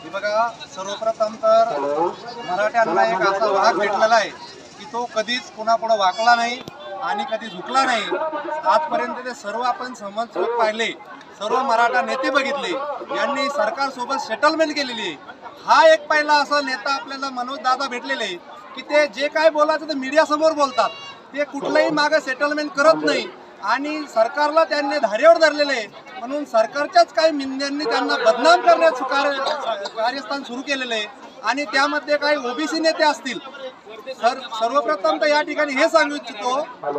हे बघा सर्वप्रथम तर मराठ्यांना एक असा भाग भेटलेला आहे की तो कधीच कोणापुढे वाकला नाही आणि कधी झुकला नाही. आजपर्यंत ते सर्व आपण समज पाहिले सर्व मराठा नेते बघितले यांनी सरकारसोबत सेटलमेंट केलेली आहे. हा एक पहिला असा नेता आपल्याला मनोज दादा भेटलेले आहे की ते जे काय बोलायचं ते मीडियासमोर बोलतात. ते कुठलंही मागं सेटलमेंट करत नाही. आणि सरकारला त्यांनी धारेवर धरलेलं आहे. म्हणून सरकारच्याच काही मिंद्यांनी त्यांना बदनाम करण्याचं कार्य कार्यस्थान सुरू केलेलं आहे. आणि त्यामध्ये काही ओबीसी नेते असतील. सर सर्वप्रथम तर या ठिकाणी हे सांगू इच्छितो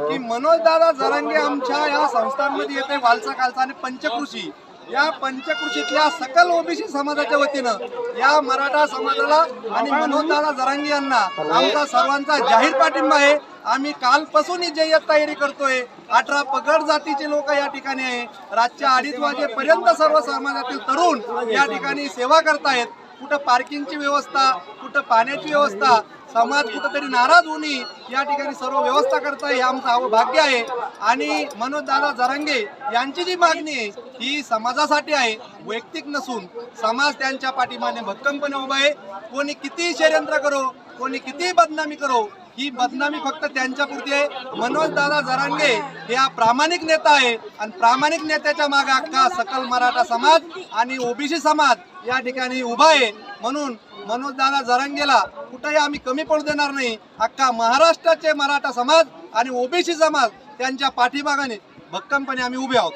की मनोज दादा जरांगे आमच्या या संस्थांमध्ये येते वालसा कालसा आणि पंचकृषी. या पंचकृषीतल्या सकल ओबीसी समाजाच्या वतीनं या मराठा समाजाला आणि मनोज दादा जरांगे यांना आमचा सर्वांचा जाहीर पाठिंबा आहे. आम्ही कालपासून ही जय्यत तयारी करतोय. अठरा पगड जातीचे लोक या ठिकाणी आहे. रातच्या अडीच वाजेपर्यंत सर्व समाजातील तरुण या ठिकाणी सेवा करतायत. कुठं पार्किंगची व्यवस्था कुठं पाण्याची व्यवस्था समाज कुठंतरी नाराज होणे या ठिकाणी सर्व व्यवस्था करता हे आमचं अव भाग्य आहे. आणि मनोजदादा जरांगे यांची जी मागणी आहे ही समाजासाठी आहे वैयक्तिक नसून. समाज त्यांच्या पाठीमाने भक्कमपणे उभा आहे. कोणी कितीही षडयंत्र करो कोणी कितीही बदनामी करो ही बदनामी फक्त त्यांच्यापुरती आहे. मनोज दादा जरांगे हे हा प्रामाणिक नेता आहे. आणि प्रामाणिक नेत्याच्या मागे अख्खा सकल मराठा समाज आणि ओबीसी समाज या ठिकाणी उभा आहे. म्हणून मनोज दादा जरांगेला कुठेही आम्ही कमी पडू देणार नाही. अख्खा महाराष्ट्राचे मराठा समाज आणि ओबीसी समाज त्यांच्या पाठीमागाने भक्कमपणे आम्ही उभे आहोत.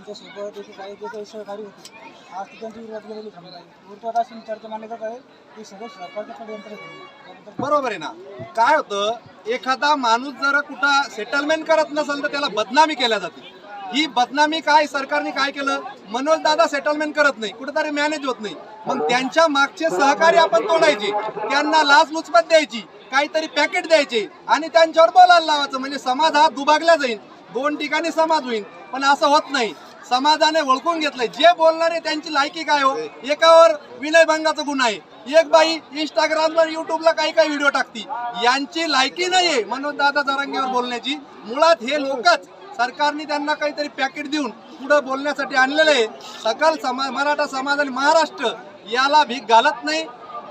त्यांच्यासोबत इथे काही जे काही सहकारी होते आज ती त्यांची विरोधात गेलेली समजा विरोधात अशी चर्चा मान्य करत आहे की सगळे सरकारचं षडयंत्र त्याबद्दल बरोबर आहे ना. काय होतं एखादा माणूस जर कुठं सेटलमेंट करत नसेल तर त्याला बदनामी केल्या जाते. ही बदनामी काय सरकारने काय केलं? मनोज दादा सेटलमेंट करत नाही कुठेतरी मॅनेज होत नाही. मग त्यांच्या मागचे सहकारी आपण तोडायचे. त्यांना लाच लुचपत द्यायची काहीतरी पॅकेट द्यायचे आणि त्यांच्यावर बोलायला लावायचं. म्हणजे समाज हा दुभागला जाईल. दोन ठिकाणी समाज होईल. पण असं होत नाही. समाजाने ओळखून घेतलंय. जे बोलणारे त्यांची लायकी काय हो? एकावर विनयभंगाचा गुन्हा आहे. एक बाई इंस्टाग्रामवर युट्यूबला काही काही व्हिडिओ टाकती. यांची लायकी नाहीये मनोज दादा जरांगेवर बोलण्याची. मुळात हे लोकच सरकारने त्यांना काहीतरी पॅकेट देऊन पुढे बोलण्यासाठी आणलेलं आहे. सकल समाज मराठा समाज आणि महाराष्ट्र याला भीक घालत नाही.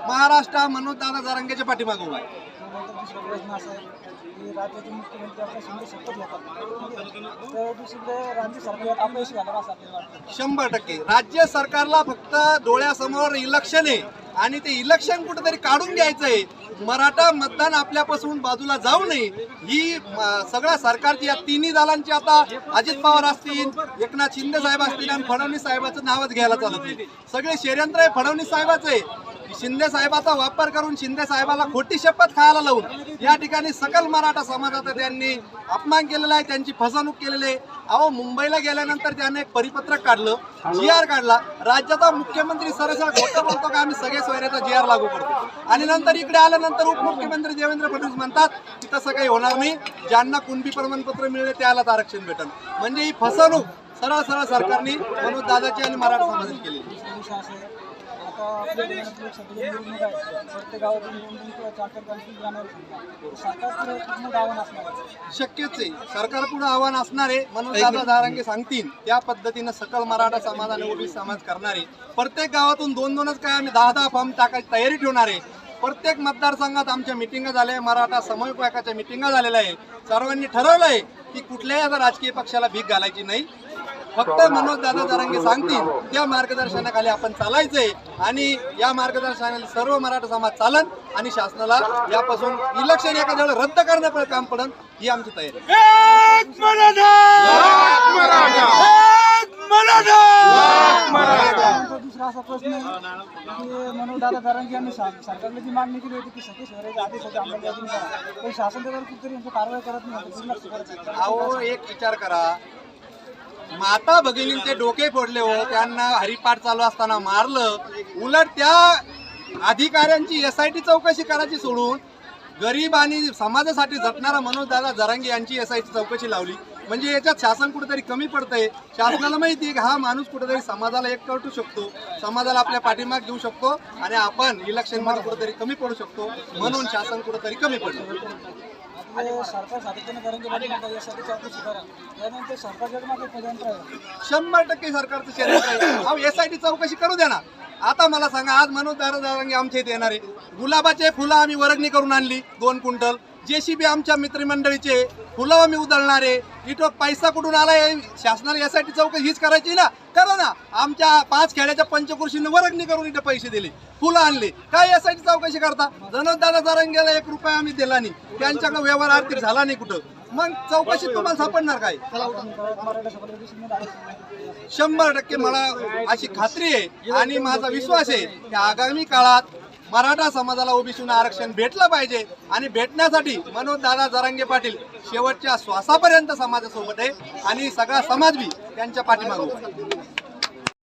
महाराष्ट्र हा मनोज दादा जरांगेच्या पाठीमागून आहे. त्यानंतर दुसरा प्रश्न असा आहे की राज्याचे मुख्यमंत्री आपल्या शिंदे शपथ घेतात. तर दुसरीकडे राज्य सरकार अपयशी झालं असं आपल्याला वाटतं. शंभर टक्के. राज्य सरकारला फक्त डोळ्यासमोर इलेक्शन आहे आणि ते इलेक्शन कुठेतरी काढून घ्यायचं आहे मराठा मतदान आपल्यापासून बाजूला जाऊ नये. ही म, सगळ्या सरकारची या तिन्ही दलांची आता अजित पवार असतील एकनाथ शिंदे साहेब असतील आणि फडणवीस साहेबाचं नावच घ्यायला चालत नाही सगळे षडयंत्र हे फडणवीस साहेबाचं आहे. शिंदे साहेबाचा वापर करून शिंदे साहेबाला खोटी शपथ खायला लावून या ठिकाणी सकल मराठा समाजाचा त्यांनी अपमान केलेला आहे त्यांची फसवणूक केलेली आहे. अहो मुंबईला गेल्यानंतर त्याने एक परिपत्रक काढलं जी आर काढला. राज्याचा मुख्यमंत्री सरसर खोटं बोलतो का आम्ही सगळे सोयऱ्याचा जी आर लागू करतो. आणि नंतर इकडे आल्यानंतर उपमुख्यमंत्री देवेंद्र फडणवीस म्हणतात की तसं काही होणार नाही. ज्यांना कुणबी प्रमाणपत्र मिळेल त्यालाच आरक्षण भेटल म्हणजे ही फसवणूक सरळ सरळ सरकारने मनोज दादाची आणि मराठा समाजाची केली आता आपल्या निवडणूक प्रत्येक निवडणूक किंवा चार चार गावातील जाणार सरकारकडे पूर्ण गावं असणार आहे. शक्यच आहे. सरकार पुढे आव्हान असणारे म्हणून दादा दारांगे सांगतील त्या पद्धतीनं सकल मराठा समाज आणि ओबीसी समाज करणारे प्रत्येक गावातून दोन दोनच काय आम्ही दहा दहा फॉर्म टाकायची तयारी ठेवणार आहे. प्रत्येक मतदारसंघात आमच्या मिटिंगा झाल्या आहे मराठा समविभागाच्या मिटिंगा झालेल्या आहे. सर्वांनी ठरवलं आहे की कुठल्याही आता राजकीय पक्षाला भीक घालायची नाही. फक्त मनोज दादा जरांगे सांगतील त्या मार्गदर्शनाखाली आपण चालायचंय आणि या मार्गदर्शनाखाली सर्व मराठा समाज चालन आणि शासनाला यापासून इलेक्शन एखाद्या वेळेला रद्द करण्याचं काम पडन ही आमची तयारी दुसरा असा प्रश्न आहे की मनोज दादा दरांगी यांनी सा- सरकारने जी मागणी केली होती की सगळे शहराच्या आदेश होते अंमलबजावणी करा. पण शासन त्याच्यावर कुठेतरी यांची कारवाई करत नाही. अहो एक विचार करा. माता भगिनींचे डोके फोडले हो त्यांना हरिपाठ चालू असताना मारलं. उलट त्या अधिकाऱ्यांची एस आय टी चौकशी करायची सोडून गरीब आणि समाजासाठी झटणारा मनोजदादा दादा यांची एस आय टी चौकशी लावली. म्हणजे याच्यात शासन कुठेतरी कमी पडतंय. शासनाला माहिती आहे की हा माणूस कुठेतरी समाजाला एक करू शकतो. समाजाला आपल्या पाठिंबा घेऊ शकतो आणि आपण इलेक्शनमध्ये कुठेतरी कमी पडू शकतो. म्हणून शासन कुठेतरी कमी पडलं. सरकार सातत्याने दरांगी पाटील म्हणतात यासाठी चौकशी करा. त्यानंतर सरकारच्या मागे षडयंत्र आहे. शंभर टक्के सरकारचं षडयंत्र आहे. एस आय टी चौकशी करू द्या ना. आता मला सांगा आज मनोज दारादारांगी आमच्या इथे येणार आहे. गुलाबाचे फुलं आम्ही वर्गणी करून आणली दोन क्विंटल. जेसीबी आमच्या मित्रमंडळीचे फुलं आम्ही उधळणारे इथं पैसा कुठून आलाय? शासनाला यासाठी चौकशी हीच करायची ना. करा ना. आमच्या पाच खेड्याच्या पंचकृषीने वर्गणी करून इथं पैसे दिले. फुलं आणले. काय यासाठी चौकशी करता? जनोज दादा जारंगेला एक रुपया आम्ही दिला नाही. त्यांच्याकडे व्यवहार आर्थिक झाला नाही कुठं. मग चौकशी तुम्हाला सापडणार काय? शंभर टक्के मला अशी खात्री आहे आणि माझा विश्वास आहे की आगामी काळात मराठा समाजाला ओबीसीनं आरक्षण भेटलं पाहिजे आणि भेटण्यासाठी मनोज दादा जरांगे पाटील शेवटच्या श्वासापर्यंत समाजासोबत आहे आणि सगळा समाज बी त्यांच्या पाठीमागं